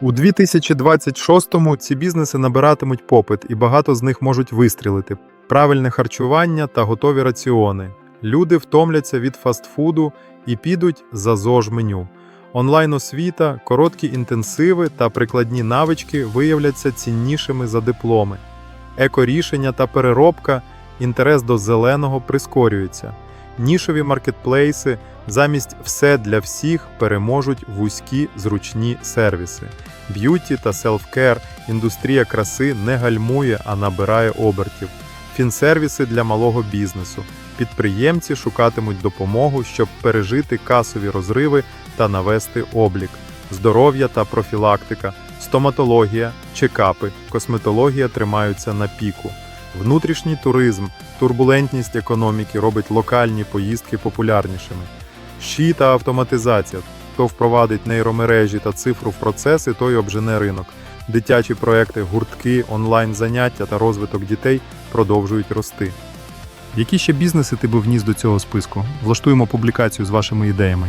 У 2026-му ці бізнеси набиратимуть попит, і багато з них можуть вистрілити. Правильне харчування та готові раціони. Люди втомляться від фастфуду і підуть за ЗОЖ меню. Онлайн-освіта, короткі інтенсиви та прикладні навички виявляться ціннішими за дипломи. Екорішення та переробка, інтерес до зеленого прискорюється. Нішові маркетплейси замість все для всіх переможуть вузькі зручні сервіси. Б'юті та селфкер, індустрія краси не гальмує, а набирає обертів. Фінсервіси для малого бізнесу. Підприємці шукатимуть допомогу, щоб пережити касові розриви та навести облік. Здоров'я та профілактика, стоматологія, чекапи, косметологія тримаються на піку. Внутрішній туризм, турбулентність економіки робить локальні поїздки популярнішими. Щі та автоматизація. Хто впровадить нейромережі та цифру в процеси, той обжене ринок. Дитячі проекти, гуртки, онлайн-заняття та розвиток дітей продовжують рости. Які ще бізнеси ти би вніс до цього списку? Влаштуємо публікацію з вашими ідеями.